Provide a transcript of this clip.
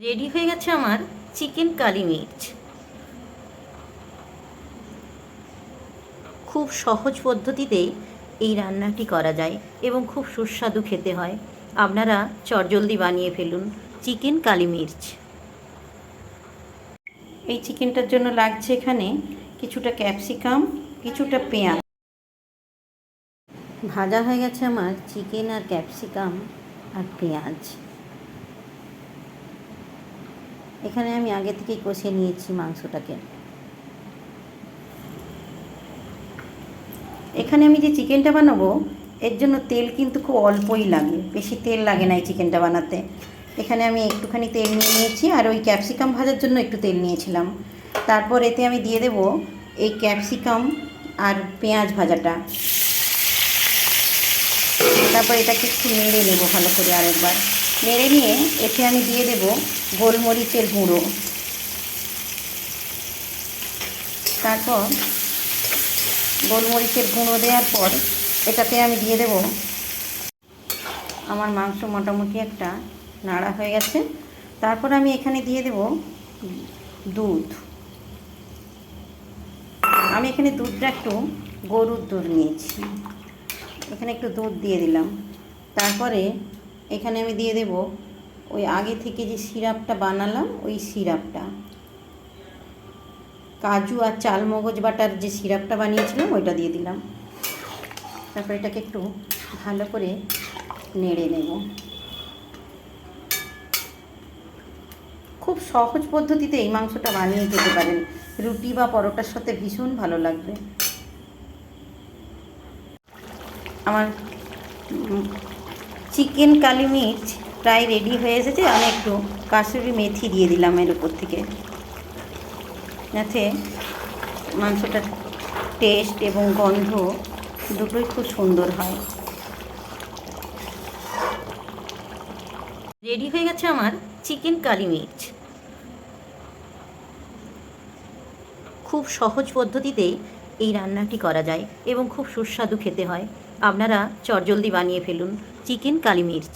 Ready হয়ে গেছে আমার চিকেন কালি মির্চ। খুব সহজ পদ্ধতিতেই এই রান্নাটি করা যায় এবং খুব সুস্বাদু খেতে হয়। আপনারা চটজলদি বানিয়ে ফেলুন চিকেন কালি মির্চ। এই চিকেনটার জন্য লাগছে এখানে কিছুটা ক্যাপসিকাম, কিছুটা পেঁয়াজ। ভাজা হয়ে গেছে আমার চিকেন আর ক্যাপসিকাম আর পেঁয়াজ। এখানে আমি আগে থেকেই কষিয়ে নিয়েছি মাংসটাকে। এখানে আমি যে চিকেনটা বানাবো, এর জন্য তেল কিন্তু খুব অল্পই লাগে, বেশি তেল লাগে না এই চিকেনটা বানাতে। এখানে আমি একটুখানি তেল নিয়ে নিয়েছি, আর ওই ক্যাপসিকাম ভাজার জন্য একটু তেল নিয়েছিলাম। তারপর এতে আমি দিয়ে দেব এই ক্যাপসিকাম আর পেঁয়াজ ভাজাটা। তারপর এটাকে একটু নেড়ে নেব ভালো করে আরেকবার। নেড়ে নিয়ে এতে আমি দিয়ে দেব গোলমরিচের গুঁড়ো। তারপর গোলমরিচের গুঁড়ো দেওয়ার পর এটাতে আমি দিয়ে দেব আমার মাংস মোটামুটি একটা নাড়া হয়ে গেছে। তারপর আমি এখানে দিয়ে দেব দুধ। আমি এখানে দুধটা একটু গরুর দুধ নিয়েছি। এখানে একটু দুধ দিয়ে দিলাম। তারপরে এখানে আমি দিয়ে দেব ওই আগে থেকে যে সিরাপটা বানালাম, ওই সিরাপটা। কাজু আর চালমগজ বাটার যে সিরাপটা বানিয়েছিলাম, ওইটা দিয়ে দিলাম। তারপর এটাকে একটু ভালো করে নেড়ে নেব। খুব সহজ পদ্ধতিতে এই মাংসটা বানিয়ে খেতে পারেন। রুটি বা পরোটার সাথে ভীষণ ভালো লাগবে। আমার চিকেন কালি মির্চ প্রায় রেডি হয়ে এসেছে। আমি একটু কাসুরি মেথি দিয়ে দিলাম এর উপর থেকে। যাতে মাংসটার টেস্ট এবং গন্ধ দুটোই খুব সুন্দর হয়। রেডি হয়ে গেছে আমার চিকেন কালি মির্চ। খুব সহজ পদ্ধতিতেই এই রান্নাটি করা যায় এবং খুব সুস্বাদু খেতে হয়। আপনারা চটজলদি বানিয়ে ফেলুন চিকেন কালি মির্চ